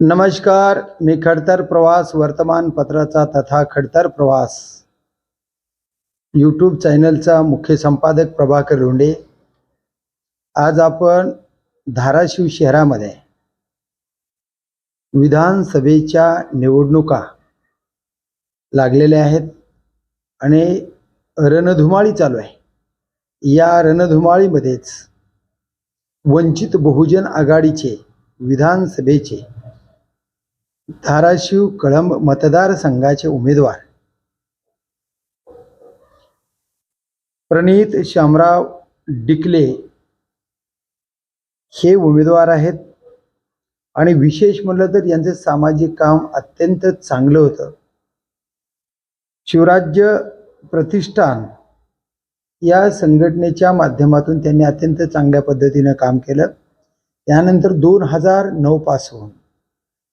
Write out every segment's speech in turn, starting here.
नमस्कार मी खडतर प्रवास वर्तमानपत्राचा तथा खडतर प्रवास. यूट्यूब चॅनलचा मुख्य संपादक प्रभाकर लोंढे. आज आपण धाराशिव शहरामध्ये विधानसभेच्या निवडणुका लागलेल्या आहेत आणि रणधुमाळी चालू आहे. या रणधुमाळीमध्येच वंचित बहुजन आघाडीचे विधानसभेचे धाराशिव कळंब मतदारसंघाचे उमेदवार. प्रणित श्यामराव डिकले हे उमेदवार आहेत. आणि विशेष म्हटलं तर यांचं सामाजिक काम अत्यंत चांगलं होतं. शिवराज्य प्रतिष्ठान या संघटनेच्या माध्यमातून त्यांनी अत्यंत चांगल्या पद्धतीनं काम केलं. त्यानंतर दोन हजार नऊ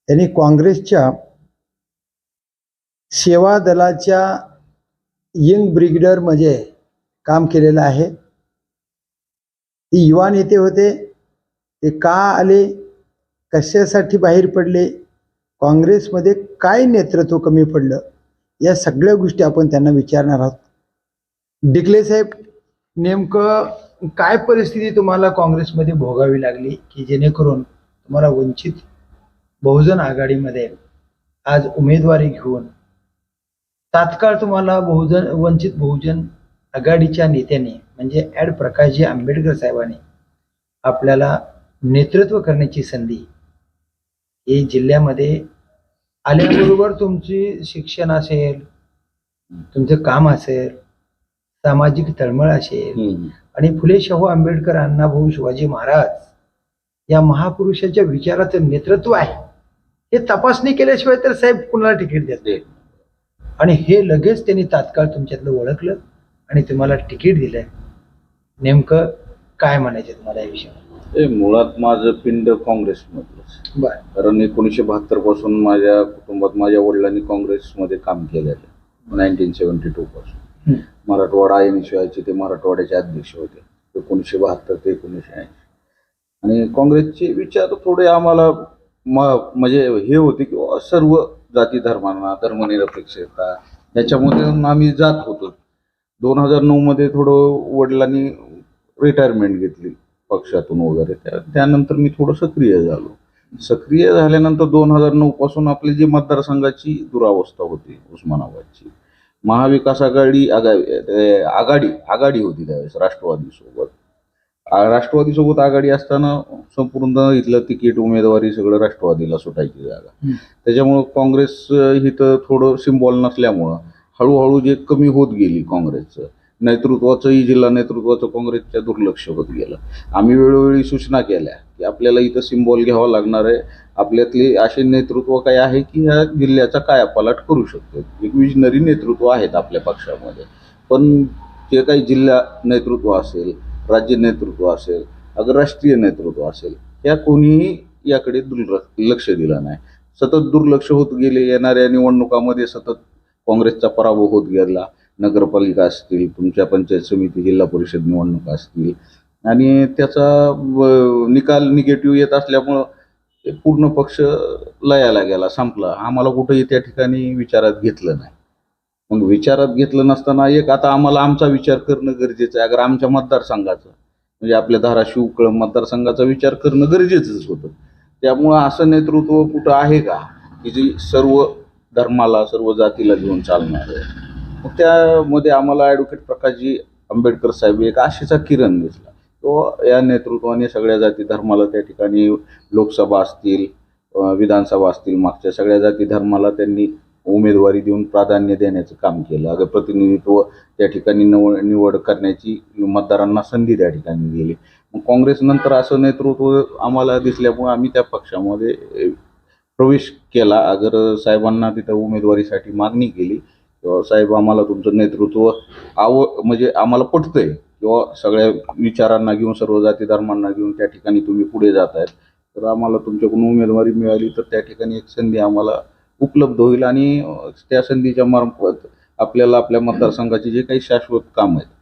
यांनी त्यांनी काँग्रेसच्या सेवा दलाच्या यंग ब्रिगेडरमध्ये काम केलेलं आहे. ते युवा नेते होते. ते का आले? कशासाठी बाहेर पडले? काँग्रेसमध्ये काय नेतृत्व कमी पडलं? या सगळ्या गोष्टी आपण त्यांना विचारणार आहोत. डिकले साहेब नेमकं काय परिस्थिती तुम्हाला काँग्रेसमध्ये भोगावी लागली की जेणेकरून तुम्हाला वंचित बहुजन आघाडीमध्ये आज उमेदवारी घेऊन तात्काळ तुम्हाला बहुजन वंचित बहुजन आघाडीच्या नेत्याने म्हणजे ॲड प्रकाशजी आंबेडकर साहेबांनी आपल्याला नेतृत्व करण्याची संधी ही जिल्ह्यामध्ये आल्याबरोबर तुमची शिक्षण असेल तुमचं काम असेल सामाजिक तळमळ असेल आणि फुले शाहू आंबेडकर अण्णाभाऊ शिवाजी महाराज या महापुरुषाच्या विचाराचं नेतृत्व आहे. हे तपासणी केल्याशिवाय तर साहेब कुणाला तिकीट देत नाही. आणि हे लगेच त्यांनी तात्काळ तुमच्यातलं ओळखलं आणि तुम्हाला तिकीट दिलंय. नेमकं काय म्हणायचं तुम्हाला याविषयी ते मुळात माझं पिंड काँग्रेसमधलंच. बरं. कारण एकोणीसशे बहात्तरपासून माझ्या कुटुंबात माझ्या वडिलांनी काँग्रेसमध्ये काम केलेलं नाईन्टीन सेवन्टी टू पासून. मराठवाडा एन शिवायचे ते मराठवाड्याचे अध्यक्ष होते. एकोणीसशे बहात्तर ते एकोणीसशे ऐंशी. आणि काँग्रेसचे विचार थोडे आम्हाला म म्हणजे हे होते की सर्व जाती धर्मांना धर्मनिरपेक्षता याच्यामध्ये आम्ही जात होतो. दोन हजार नऊमध्ये थोडं वडिलांनी रिटायरमेंट घेतली पक्षातून वगैरे. त्या त्यानंतर मी थोडं सक्रिय झालो. सक्रिय झाल्यानंतर दोन हजार नऊ पासून आपली जी मतदारसंघाची दुरावस्था होती उस्मानाबादची. महाविकास आघाडी आघाडी आघाडी आघाडी होती त्यावेळेस राष्ट्रवादीसोबत. राष्ट्रवादीसोबत आघाडी असताना संपूर्ण इथलं तिकीट उमेदवारी सगळं राष्ट्रवादीला सुटायची जागा. त्याच्यामुळं काँग्रेस इथं थोडं सिम्बॉल नसल्यामुळं हळूहळू जे कमी होत गेली काँग्रेसचं नेतृत्वाचंही जिल्हा नेतृत्वाचं काँग्रेसच्या दुर्लक्ष होत गेलं. आम्ही वेळोवेळी सूचना केल्या की आपल्याला इथं सिम्बॉल घ्यावा लागणार आहे. आपल्यातले असे नेतृत्व काय आहे की ह्या जिल्ह्याचा कायापालट करू शकतो. एक विजनरी नेतृत्व आहेत आपल्या पक्षामध्ये. पण जे काही जिल्हा नेतृत्व असेल राज्य नेतृत्व असेल अगर राष्ट्रीय नेतृत्व असेल या कोणीही याकडे दुर्लक्ष लक्ष दिलं नाही. सतत दुर्लक्ष होत गेले येणाऱ्या निवडणुकामध्ये सतत काँग्रेसचा पराभव होत गेला नगरपालिका असतील तुमच्या पंचायत समिती जिल्हा परिषद निवडणुका असतील आणि त्याचा व- निकाल निगेटिव्ह येत असल्यामुळं पूर्ण पक्ष लयाला गेला संपला. आम्हाला कुठंही त्या ठिकाणी विचारात घेतलं नाही. मग विचारात घेतलं नसताना एक आता आम्हाला आमचा विचार करणं गरजेचं आहे. अगर आमच्या मतदारसंघाचं म्हणजे आपल्या धाराशिव कळम मतदारसंघाचा विचार करणं गरजेचंच होतं. त्यामुळं असं नेतृत्व कुठं आहे का? की जी सर्व धर्माला सर्व जातीला घेऊन चालणार आहे. मग त्यामध्ये आम्हाला ॲडव्होकेट प्रकाशजी आंबेडकर साहेब एक आशेचा किरण दिसला. तो या नेतृत्वाने सगळ्या जाती धर्माला त्या ठिकाणी लोकसभा असतील विधानसभा असतील मागच्या सगळ्या जाती धर्माला त्यांनी उमेदवारी देऊन प्राधान्य देण्याचं काम केलं. अगं प्रतिनिधित्व त्या ठिकाणी नव निवड करण्याची मतदारांना संधी त्या ठिकाणी दिली. मग काँग्रेसनंतर असं नेतृत्व आम्हाला दिसल्यामुळे आम्ही त्या पक्षामध्ये प्रवेश केला. अगर साहेबांना तिथं उमेदवारीसाठी मागणी केली किंवा साहेब आम्हाला तुमचं नेतृत्व आव म्हणजे आम्हाला पटतंय. किंवा सगळ्या विचारांना घेऊन सर्व जाती धर्मांना घेऊन त्या ठिकाणी तुम्ही पुढे जात आहेत तर आम्हाला तुमच्याकडून उमेदवारी मिळाली तर त्या ठिकाणी एक संधी आम्हाला उपलब्ध होईल आणि त्या संधीच्या मार्फत आपल्याला आपल्या मतदारसंघाचे जे काही शाश्वत काम आहेत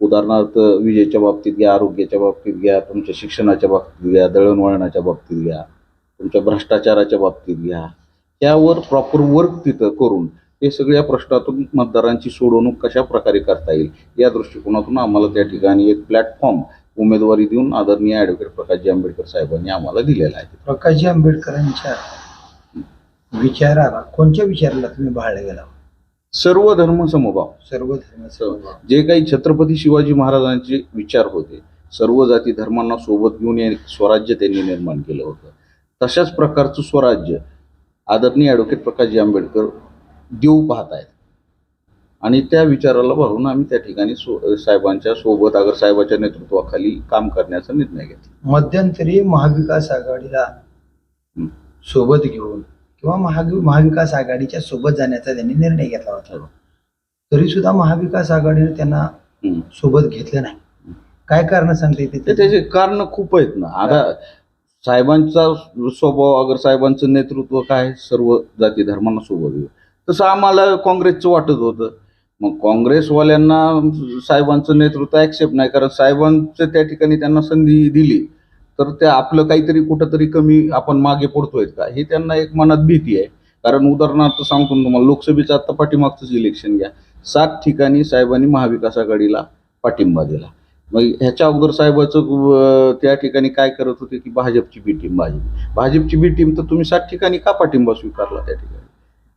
उदाहरणार्थ विजेच्या बाबतीत घ्या आरोग्याच्या बाबतीत घ्या तुमच्या शिक्षणाच्या बाबतीत घ्या दळणवळणाच्या बाबतीत घ्या तुमच्या भ्रष्टाचाराच्या बाबतीत घ्या त्यावर प्रॉपर वर्क तिथं करून हे सगळ्या प्रश्नातून मतदारांची सोडवणूक कशा प्रकारे करता येईल या दृष्टिकोनातून आम्हाला त्या ठिकाणी एक प्लॅटफॉर्म उमेदवारी देऊन आदरणीय ॲडव्होकेट प्रकाशजी आंबेडकर साहेबांनी आम्हाला दिलेला आहे. प्रकाशजी आंबेडकरांच्या विचाराला कोणत्या विचाराला तुम्ही भाळले गेला? सर्व धर्म समभाव. सर्व धर्म समभाव. जे काही छत्रपती शिवाजी महाराजांचे विचार होते सर्व जाती धर्मांना सोबत घेऊन स्वराज्य त्यांनी निर्माण केलं होतं. तशाच प्रकारचं स्वराज्य आदरणीय ॲडव्होकेट प्रकाशजी आंबेडकर देऊ पाहत आहेत. आणि त्या विचाराला भरून आम्ही त्या ठिकाणी सो साहेबांच्या सोबत आगर साहेबाच्या नेतृत्वाखाली काम करण्याचा निर्णय घेतला. मध्यंतरी महाविकास आघाडीला हं. सोबत घेऊन किंवा महावि महाविकास आघाडीच्या सोबत जाण्याचा त्यांनी निर्णय घेतला होता. तरी सुद्धा महाविकास आघाडीने त्यांना. सोबत घेतलं नाही. काय कारण सांगता त्याचे कारण खूप आहेत ना. आता साहेबांचा स्वभाव अगर साहेबांचं नेतृत्व काय? सर्व जाती धर्मांना सोबत घेऊ तसं आम्हाला काँग्रेसचं वाटत होतं. मग काँग्रेसवाल्यांना साहेबांचं नेतृत्व ऍक्सेप्ट नाही कारण साहेबांचं त्या ठिकाणी त्यांना संधी दिली. तर ते आपलं काहीतरी कुठंतरी कमी आपण मागे पडतोय का? हे त्यांना एक मनात भीती आहे. कारण उदाहरणार्थ सांगतो ना तुम्हाला लोकसभेचं आता पाठीमागचंच इलेक्शन घ्या. सात ठिकाणी साहेबांनी महाविकास आघाडीला पाठिंबा दिला. मग ह्याच्या अगोदर साहेबाचं त्या ठिकाणी काय करत होते की भाजपची बी टीम भाजप. भाजपची बी टीम तर तुम्ही सात ठिकाणी का पाठिंबा स्वीकारला त्या ठिकाणी?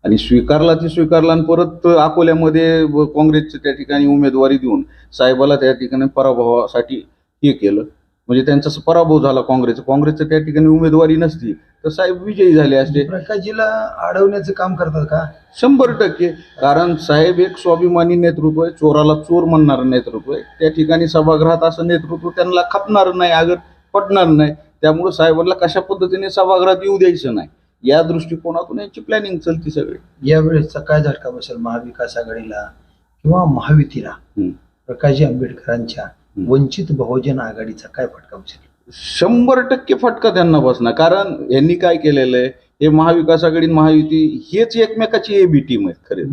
आणि स्वीकारला ती स्वीकारला आणि परत अकोल्यामध्ये काँग्रेसचं त्या ठिकाणी उमेदवारी देऊन साहेबाला त्या ठिकाणी पराभवासाठी हे केलं. म्हणजे त्यांचा पराभव झाला काँग्रेस काँग्रेसच्या त्या ठिकाणी उमेदवारी नसती. तर साहेब विजयी झाले असते. प्रकाशजीला अडवण्याचं काम करतात का? शंभर टक्के. कारण साहेब एक स्वाभिमानी नेतृत्व आहे. चोराला चोर म्हणणारं नेतृत्व आहे. त्या ठिकाणी सभागृहात असं नेतृत्व त्यांना खपणार नाही अगर पटणार नाही. त्यामुळे साहेबांना कशा पद्धतीने सभागृहात येऊ द्यायचं नाही? या दृष्टिकोनातून यांची प्लॅनिंग चलती सगळी. यावेळेसचा काय झटका बसेल महाविकास आघाडीला किंवा महायुतीला. प्रकाशजी आंबेडकरांच्या वंचित बहुजन आघाडीचा काय फटका बसेल? शंभर टक्के फटका त्यांना बसणार. कारण यांनी काय केलेलं आहे? हे महाविकास आघाडी महायुती हेच एकमेकाची ए बी टीम आहेत खरे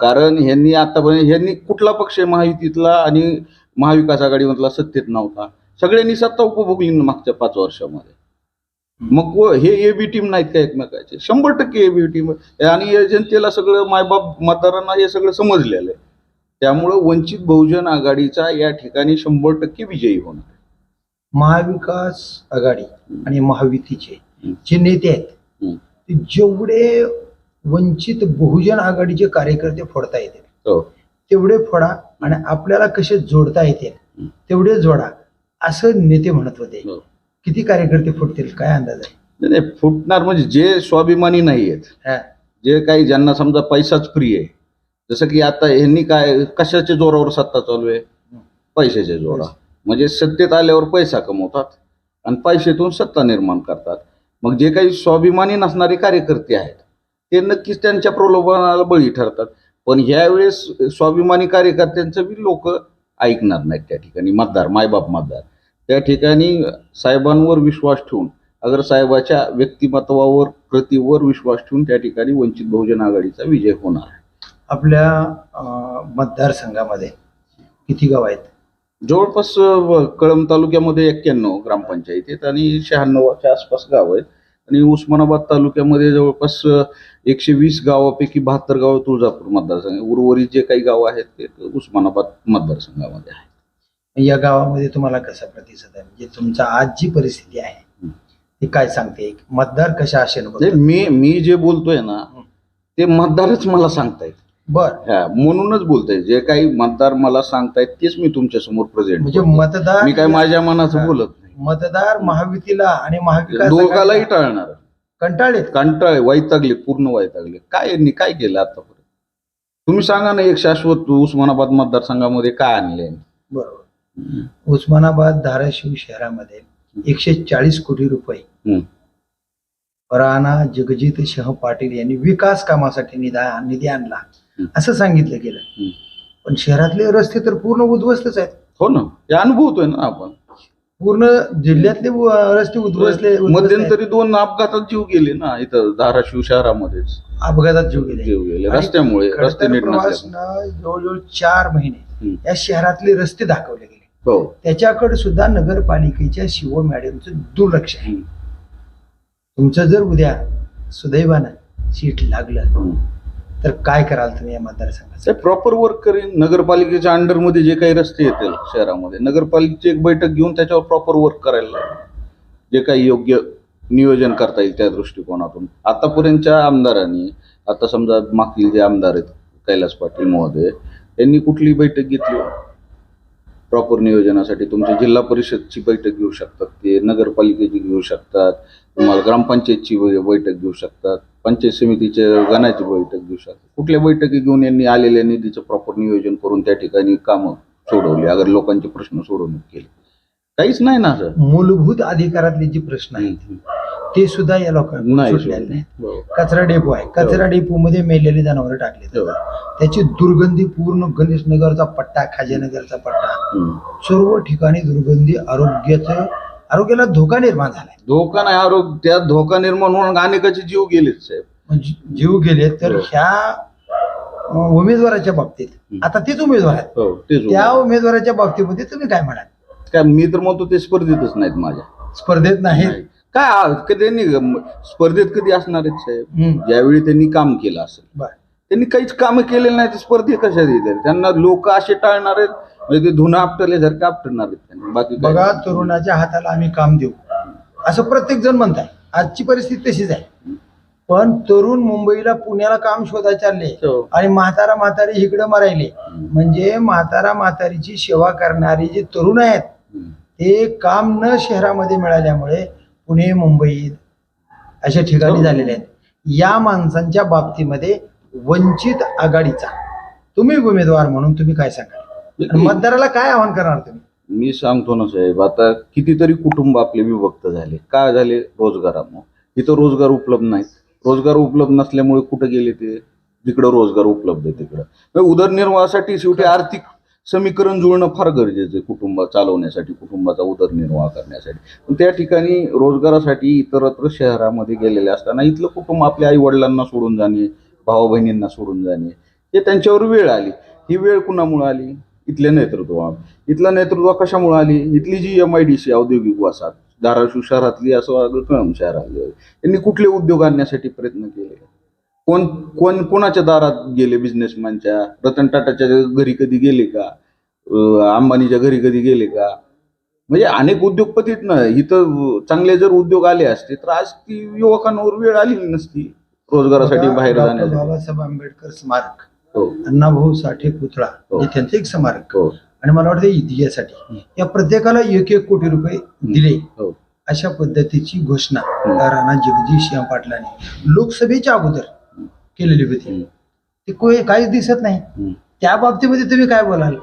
कारण ह्यांनी आतापर्यंत ह्यांनी कुठला पक्ष आहे महायुतीतला आणि महाविकास आघाडीमधला सत्तेत नव्हता. सगळ्यांनी सत्ता उपभोगली मागच्या पाच वर्षामध्ये. मग हे ए बी टीम नाहीत का एकमेकाचे? शंभर टक्के ए बी टीम आणि या जनतेला सगळं मायबाप मतदारांना हे सगळं समजलेलं आहे. त्यामुळं वंचित बहुजन आघाडीचा या ठिकाणी शंभर टक्के विजयी होणार महाविकास आघाडी आणि महायुतीचे. जे नेते आहेत. ते जेवढे वंचित बहुजन आघाडीचे कार्यकर्ते फोडता येतील हो तेवढे फोडा आणि आपल्याला कसे जोडता येतील. तेवढे जोडा असं नेते म्हणत होते हो. किती कार्यकर्ते फुटतील काय अंदाज आहे नाही, फुटणार म्हणजे जे स्वाभिमानी नाही आहेत. जे काही ज्यांना समजा पैसाच प्रिय आहे जसं की आता ह्यांनी काय कशाच्या जोरावर सत्ता चालू आहे? पैशाच्या जोरा म्हणजे सत्तेत आल्यावर पैसा कमवतात आणि पैशातून सत्ता निर्माण करतात. मग जे काही स्वाभिमानी नसणारे कार्यकर्ते आहेत ते नक्कीच त्यांच्या प्रलोभनाला बळी ठरतात. पण ह्यावेळेस स्वाभिमानी कार्यकर्त्यांचं बी लोक ऐकणार नाहीत त्या ठिकाणी. मतदार मायबाप मतदार. त्या ठिकाणी साहेबांवर विश्वास ठेवून अगर साहेबाच्या व्यक्तिमत्वावर कृतीवर विश्वास ठेवून त्या ठिकाणी वंचित बहुजन आघाडीचा विजय होणार आहे. आपल्या मतदारसंघामध्ये? किती गाव आहेत? जवळपास अ, कळंब तालुक्यामध्ये एक्क्याण्णव ग्रामपंचायत आहेत आणि शहाण्णवच्या आसपास गाव आहेत. आणि उस्मानाबाद तालुक्यामध्ये जवळपास एकशे वीस गावापैकी बहात्तर गावं तुळजापूर मतदारसंघ उर्वरित जे काही गावं आहेत ते उस्मानाबाद मतदारसंघामध्ये आहे या गावामध्ये तुम्हाला कसा प्रतिसाद आहे? म्हणजे तुमचा आज जी परिस्थिती आहे हं. ती काय सांगते? मतदार कशा आशेनं नाही, बघतात? मी मी जे बोलतोय ना ते मतदारच मला सांगतायत. बर. हा, म्हणूनच बोलतोय. जे काही मतदार मला सांगतायत तेच मी तुमच्यासमोर प्रेझेंट म्हणजे मतदार मी काय माझ्या मनाचं बोलत नाही. मतदार महायुतीला आणि महाविकास दोघालाही टाळणार. कंटाळलेत कंटाळे वैतागले पूर्ण वैतागले. काय यांनी काय केलं आतापर्यंत? तुम्ही सांगा ना एक शाश्वत उस्मानाबाद मतदारसंघामध्ये काय आणले बरोबर. उस्मानाबाद धाराशिव शहरामध्ये एकशे चाळीस कोटी रुपये. राणा जगजित शह पाटील यांनी विकास कामासाठी निधा निधी आणला. असं सांगितलं गेलं. पण शहरातले रस्ते तर पूर्ण उद्ध्वस्तच आहेत. हो ना. हे अनुभवतोय ना आपण. पूर्ण जिल्ह्यातले रस्ते उद्ध्वसले. मध्यंतरी दोन अपघातात जीव गेले ना इथं धाराशिव शहरामध्येच. अपघातात जीव गेले. जीव गेले. रस्त्यामुळे रस्ते नीट नसल्यामुळे जवळजवळ चार महिने. या शहरातले रस्ते दाखवले गेले. हो. त्याच्याकडे सुद्धा नगरपालिकेच्या शिव मॅडमचं दुर्लक्ष आहे. तुमचं जर उद्या सुदैवानं सीट लागलं हम्म. तर काय कराल तुम्ही या मतदारसंघात? प्रॉपर वर्क करेन. नगरपालिकेच्या अंडरमध्ये जे काही रस्ते येतील शहरामध्ये. नगरपालिकेची एक बैठक घेऊन त्याच्यावर प्रॉपर वर्क करायला लागेल. जे काही योग्य नियोजन करता येईल त्या दृष्टिकोनातून. आतापर्यंतच्या आमदारांनी आता समजा मागील जे आमदार आहेत कैलास पाटील महोदय यांनी कुठली बैठक घेतली. प्रॉपर नियोजनासाठी तुमची जिल्हा परिषदची बैठक घेऊ शकतात ते नगरपालिकेची घेऊ शकतात तुम्हाला ग्रामपंचायतची बैठक घेऊ शकतात पंचायत समितीच्या गणाची बैठक घेऊ शकतात. कुठल्या बैठकी घेऊन यांनी आलेल्या निधीचं प्रॉपर नियोजन करून त्या ठिकाणी कामं सोडवली अगर लोकांचे प्रश्न सोडवणूक केले. काहीच नाही ना असं. मूलभूत अधिकारातले जे प्रश्न आहेत ते सुद्धा या लोकांना सुटलेले नाही. कचरा डेपो आहे कचरा डेपो मध्ये मेलेली जनावर टाकले. त्याची दुर्गंधी पूर्ण गणेश नगरचा पट्टा खाजेनगरचा पट्टा. सर्व ठिकाणी दुर्गंधी आरोग्याचं आरोग्याला धोका निर्माण झालाय धोका नाही आरोग्य त्यात धोका निर्माण होऊन अनेकाचे जीव साहेब म्हणजे जीव गेले तर. ह्या उमेदवाराच्या बाबतीत. आता तेच उमेदवार आहेत हो त्या. उमेदवाराच्या बाबतीमध्ये तुम्ही काय म्हणाल काय मी तर म्हणतो ते स्पर्धेतच नाहीत माझ्या स्पर्धेत नाहीत नाही. काय आ- कधी त्यांनी स्पर्धेत कधी असणार आहेत साहेब हम्म. ज्यावेळी त्यांनी काम केलं असेल बरं. त्यांनी काहीच कामं केलेली नाही ते स्पर्धेत कशा देतील त्यांना लोक असे टाळणार आहेत म्हणजे ते जर का आपटणार आहेत त्यांनी बाकी काय बघा नाही. तरुणाच्या हाताला आम्ही काम देऊ असं प्रत्येक जण म्हणताय आजची परिस्थिती तशीच आहे पण तरुण मुंबईला पुण्याला काम शोधायला चालले हो. आणि म्हातारा म्हातारी इकडे मरायले. म्हणजे म्हातारा म्हातारीची सेवा करणारे जे तरुण आहेत हम्म. ते काम न शहरामध्ये मिळाल्यामुळे पुणे मुंबईत अशा ठिकाणी हो. झालेले आहेत. या माणसांच्या बाबतीमध्ये वंचित आघाडीचा तुम्ही उमेदवार म्हणून तुम्ही काय सांगाल? आणि मतदाराला काय आव्हान करणार तुम्ही? मी सांगतो ना साहेब आता कितीतरी कुटुंब आपले विभक्त झाले. काय झाले? रोजगारामुळे इथं रोजगार उपलब्ध नाहीत रोजगार उपलब्ध नसल्यामुळे कुठं गेले ते? जिकडं रोजगार उपलब्ध आहे तिकडं. उदरनिर्वाहासाठी शेवटी आर्थिक समीकरण जुळणं फार गरजेचं आहे कुटुंब चालवण्यासाठी कुटुंबाचा उदरनिर्वाह करण्यासाठी. पण त्या ठिकाणी रोजगारासाठी इतरत्र शहरामध्ये गेलेले असताना इथलं कुटुंब आपल्या आई वडिलांना सोडून जाणे भाऊ बहिणींना सोडून जाणे हे त्यांच्यावर वेळ आली. ही वेळ कुणामुळे आली? इथल्या नेतृत्वा इथलं नेतृत्व कशामुळे आली? इथली जी एम आय डी सी औद्योगिक वसाहत धाराशिव शहरातली असं कळम शहरातली यांनी कुठले उद्योग आणण्यासाठी प्रयत्न केले? कोण कोण कोणाच्या दारात गेले बिझनेसमॅनच्या रतन टाटाच्या घरी कधी गेले का? अं, अंबानीच्या घरी कधी गेले का? म्हणजे अनेक उद्योगपतीत ना इथं चांगले जर उद्योग आले असते तर आज ती युवकांवर वेळ आलेली नसती रोजगारासाठी बाहेर जाण्यासाठी. बाबासाहेब आंबेडकर स्मारक हो. अण्णाभाऊ साठे पुतळा हो. हे त्यांचं एक स्मारक. हो. आणि मला वाटतं इतिहासाठी या प्रत्येकाला एक एक कोटी रुपये दिले. हो. अशा पद्धतीची घोषणा. राणा जगदीश या पाटलाने? लोकसभेच्या अगोदर केलेली होती. ते कोणी काहीच दिसत नाही. त्या बाबतीमध्ये तुम्ही काय बोलाल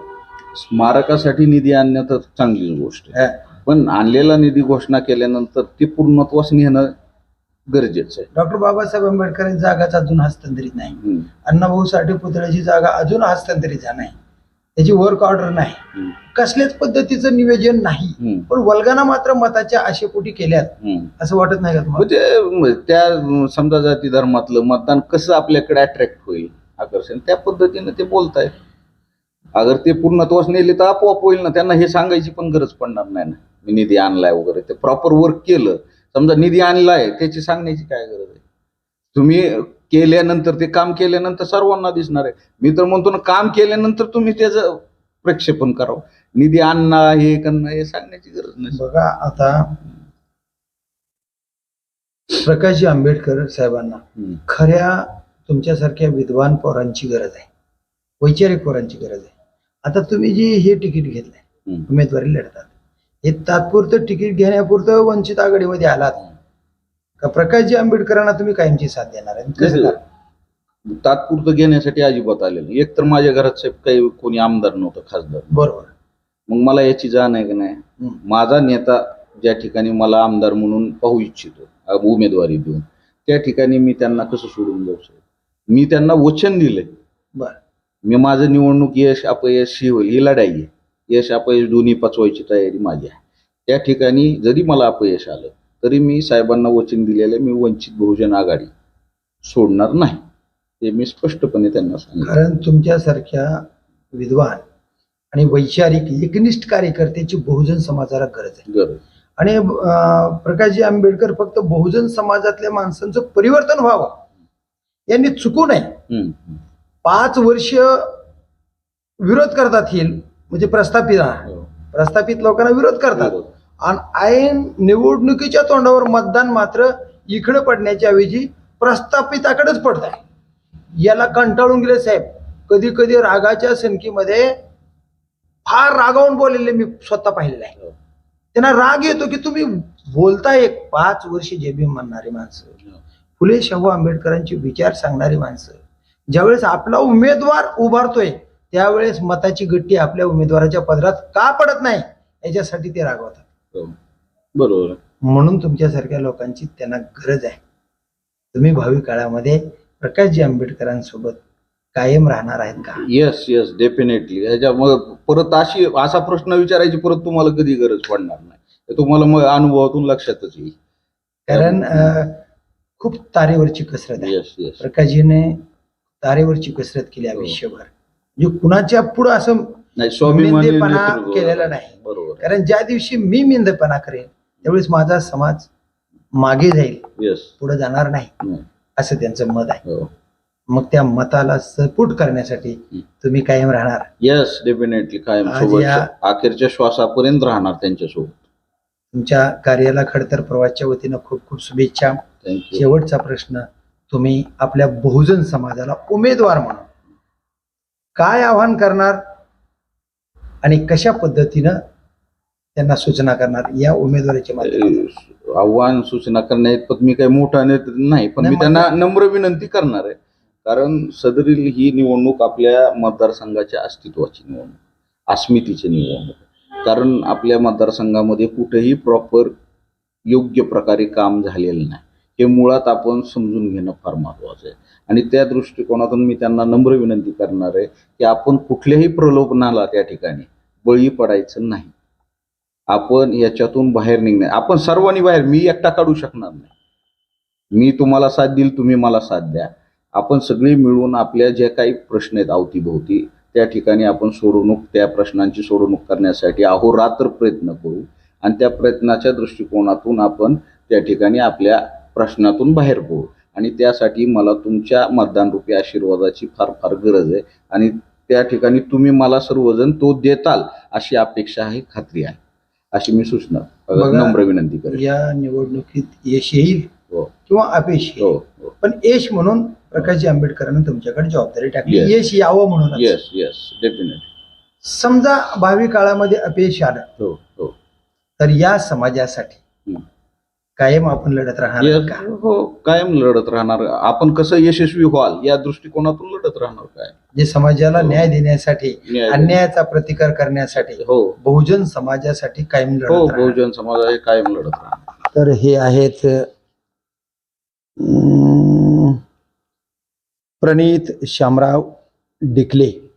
स्मारकासाठी निधी आणणं तर चांगलीच गोष्ट आहे. पण आणलेला निधी घोषणा केल्यानंतर ते पूर्णत्वास नेणं गरजेचं आहे डॉक्टर बाबासाहेब आंबेडकर जागाच अजून हस्तांतरित नाही. अण्णाभाऊ साठे पुतळ्याची जागा अजून हस्तांतरित झाली नाही त्याची वर्क ऑर्डर नाही. कसल्याच पद्धतीचं नियोजन नाही. पण वल्गाना मात्र मताच्या आशेपोटी केल्यात. असं वाटत नाही का तुम्हाला? म्हणजे त्या समजा जाती धर्मातलं मतदान कसं आपल्याकडे अट्रॅक्ट होईल आकर्षण? त्या पद्धतीने ते बोलतायत. अगर ते पूर्णत्वास नेले तर आपोआप होईल ना. त्यांना हे सांगायची पण गरज पडणार नाही ना. मी निधी आणलाय वगैरे. ते प्रॉपर वर्क केलं. समजा निधी आणलाय त्याची सांगण्याची काय गरज आहे? तुम्ही केल्यानंतर ते काम केल्यानंतर सर्वांना दिसणार आहे. मी तर म्हणतो ना काम केल्यानंतर तुम्ही त्याचं प्रक्षेपण करावं. निधी आणणं हे करणं हे सांगण्याची गरज नाही. बघा आता प्रकाशजी आंबेडकर साहेबांना. खऱ्या तुमच्यासारख्या विद्वान पोरांची गरज आहे. वैचारिक पोरांची गरज आहे. आता तुम्ही जे हे तिकीट घेतलंय. उमेदवारी लढतात. हे तात्पुरतं तिकीट घेण्यापुरतं वंचित आघाडीमध्ये आलात. का प्रकाशजी आंबेडकरांना तुम्ही कायमची साथ देणार आहे. कसं? तात्पुरतं घेण्यासाठी अजिबात आलेलं. एक तर माझ्या घरात साहेब काही कोणी आमदार नव्हतं खासदार बरोबर. मग मला याची जाण आहे की नाही? हम्म. माझा नेता ज्या ठिकाणी मला आमदार म्हणून पाहू इच्छितो अ, उमेदवारी देऊन त्या ठिकाणी मी त्यांना कसं सोडून जाऊ साहेब मी त्यांना वचन दिले बर. मी माझं निवडणूक यश अपयश ही होईल ही लढाई आहे. यश अपयश दोन्ही पचवायची तयारी माझी आहे. त्या ठिकाणी जरी मला अपयश आलं तरी मी साहेबांना वचन दिलेलं मी वंचित बहुजन आघाडी सोडणार नाही. ते मी स्पष्टपणे त्यांना सांगितलं कारण तुमच्यासारख्या विद्वान आणि वैचारिक एकनिष्ठ कार्यकर्त्याची बहुजन समाजाला गरज आहे. गरज आणि प्रकाशजी आंबेडकर फक्त बहुजन समाजातल्या माणसांचं परिवर्तन व्हावं यांनी चुकू नये. पाच वर्ष विरोध करतात ही म्हणजे प्रस्थापित हो. प्रस्थापित लोकांना विरोध करतात. आणि ऐन निवडणुकीच्या तोंडावर मतदान मात्र इकडे पडण्याच्या ऐवजी प्रस्थापिताकडेच पडत आहे याला कंटाळून गेले साहेब. कधी कधी रागाच्या सनकीमध्ये फार रागावून बोललेले मी स्वतः पाहिलेलं आहे. त्यांना राग येतो की तुम्ही बोलताय एक पाच वर्ष जे बी म्हणणारी माणसं. फुले शाहू आंबेडकरांचे विचार सांगणारी माणसं. ज्यावेळेस आपला उमेदवार उभारतोय त्यावेळेस मताची गट्टी आपल्या उमेदवाराच्या पदरात का पडत नाही याच्यासाठी ते रागवतात. बरोबर. म्हणून तुमच्यासारख्या लोकांची त्यांना गरज आहे. तुम्ही भावी काळामध्ये प्रकाशजी आंबेडकरांसोबत कायम राहणार आहेत का? येस येस डेफिनेटली ह्याच्यामुळे परत अशी असा प्रश्न विचारायची परत तुम्हाला कधी गरज पडणार नाही. हे तुम्हाला मग अनुभवातून लक्षातच येईल. कारण अं, खूप तारेवरची कसरत आहे. येस येस प्रकाशजीने तारेवरची कसरत केली आयुष्यभर. म्हणजे कुणाच्या पुढं असं नाही स्वाभिमानी मिंदेपणा नेतृत्व. केलेला नाही. बरोबर. कारण ज्या दिवशी मी मिंदपणा करेन त्यावेळेस माझा समाज मागे जाईल येस पुढे जाणार नाही. असं त्यांचं मत आहे. हो. मग त्या मताला सपोर्ट करण्यासाठी तुम्ही कायम राहणार. येस डेफिनेटली कायम. आज सोबत या- अखेरच्या श्वासापर्यंत राहणार त्यांच्यासोबत. तुमच्या कार्याला खडतर प्रवासच्या वतीनं खूप खूप शुभेच्छा. थँक्यू शेवटचा प्रश्न तुम्ही आपल्या बहुजन समाजाला उमेदवार म्हणून काय आव्हान करणार? आणि कशा पद्धतीनं त्यांना सूचना करणार या उमेदवाराच्या माध्यमातून? आव्हान सूचना करण्यात पण मी काही मोठा नाही पण मी त्यांना नम्र विनंती करणार आहे. कारण सदरील ही निवडणूक आपल्या मतदारसंघाच्या अस्तित्वाची निवडणूक अस्मितीची निवडणूक. कारण आपल्या मतदारसंघामध्ये कुठेही प्रॉपर योग्य प्रकारे काम झालेलं नाही. हे मुळात आपण समजून घेणं फार महत्वाचं आहे. आणि त्या दृष्टिकोनातून मी त्यांना नम्र विनंती करणार आहे की आपण कुठल्याही प्रलोभनाला त्या ठिकाणी बळी पडायचं नाही. आपण याच्यातून बाहेर निघणार आपण सर्वांनी बाहेर मी एकटा काढू शकणार नाही. मी तुम्हाला साथ देईल तुम्ही मला साथ द्या. आपण सगळी मिळून आपल्या ज्या काही प्रश्न आहेत अवतीभोवती त्या ठिकाणी आपण सोडवणूक त्या प्रश्नांची सोडवणूक करण्यासाठी अहोरात्र प्रयत्न करू. आणि त्या प्रयत्नाच्या दृष्टिकोनातून आपण त्या ठिकाणी आपल्या प्रश्नातून बाहेर पडू. आणि त्यासाठी मला तुमच्या मतदानरूपी आशीर्वादाची फार फार गरज आहे. आणि त्या ठिकाणी तुम्ही मला सर्वजण तो देताल अशी अपेक्षा आहे खात्री आहे. अशी मी सूचना नम्र विनंती करेन. या निवडणुकीत यश येईल हो. किंवा अपयश हो येईल पण यश म्हणून प्रकाशजी आंबेडकरांनी तुमच्याकडे जबाबदारी टाकली. यश यावं म्हणून येस येस डेफिनेट समजा भावी काळामध्ये अपयश आलं. हो हो. तर या समाजासाठी. कायम आपण लढत राहणार का? हो कायम लढत राहणार. आपण कसं यशस्वी व्हाल या दृष्टिकोनातून लढत राहणार काय? जे समाजाला हो. न्याय देण्यासाठी न्याय- अन्यायाचा प्रतिकार करण्यासाठी हो. बहुजन समाजासाठी कायम हो लढत राहणार. बहुजन समाज आहे कायम लढत राहणार. तर हे आहेत अं, प्रणित शामराव डिकले.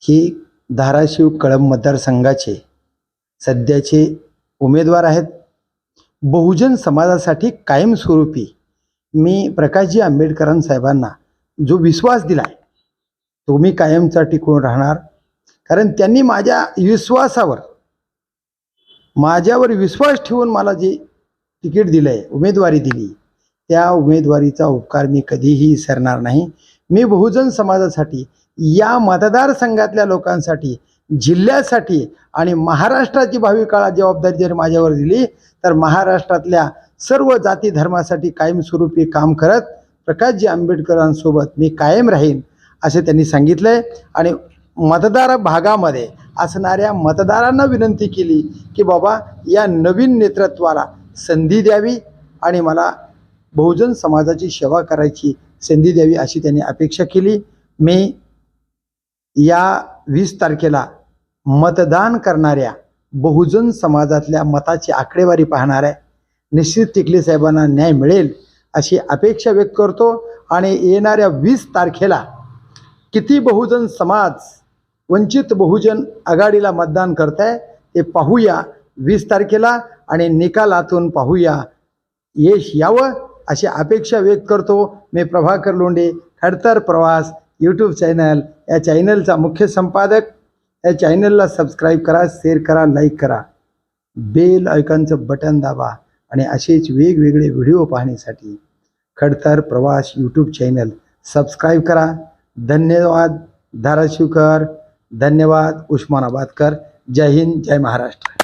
ही धाराशिव कळंब मतदारसंघाचे सध्याचे उमेदवार आहेत. बहुजन समाजासाठी कायमस्वरूपी मी प्रकाशजी आंबेडकरांसाहेबांना जो विश्वास दिला आहे तो मी कायमचा टिकून राहणार. कारण त्यांनी माझ्या विश्वासावर माझ्यावर विश्वास ठेवून मला जे तिकीट दिलं आहे उमेदवारी दिली त्या उमेदवारीचा उपकार मी कधीही विसरणार नाही. मी बहुजन समाजासाठी या मतदारसंघातल्या लोकांसाठी जिल्ह्यासाठी आणि महाराष्ट्राची भावी काळात जबाबदारी जर माझ्यावर दिली तर महाराष्ट्रातल्या सर्व जाती धर्मासाठी कायमस्वरूपी काम करत प्रकाशजी आंबेडकरांसोबत मी कायम राहीन असे त्यांनी सांगितलं आहे आणि मतदार भागामध्ये असणाऱ्या मतदारांना विनंती केली की बाबा या नवीन नेतृत्वाला संधी द्यावी आणि मला बहुजन समाजाची सेवा करायची संधी द्यावी अशी त्यांनी अपेक्षा केली. मी या वीस तारखेला मतदान करणाऱ्या बहुजन समाजातल्या मताची आकडेवारी पाहणार आहे निश्चित टिकले साहेबांना न्याय मिळेल अशी अपेक्षा व्यक्त करतो. आणि येणाऱ्या वीस तारखेला किती बहुजन समाज वंचित बहुजन आघाडीला मतदान करत आहे ते पाहूया वीस तारखेला. आणि निकालातून पाहूया यश यावं अशी अपेक्षा व्यक्त करतो मी प्रभाकर लोंडे खडतर प्रवास यूट्यूब चॅनल या चॅनलचा मुख्य संपादक. या चॅनलला सबस्क्राईब करा शेअर करा लाईक करा. बेल ऐकॉनचं बटन दाबा आणि असेच वेगवेगळे व्हिडिओ पाहण्यासाठी खडतर प्रवास यूट्यूब चॅनल सबस्क्राईब करा. धन्यवाद धाराशिवकर. धन्यवाद उस्मानाबादकर. जय हिंद जय महाराष्ट्र.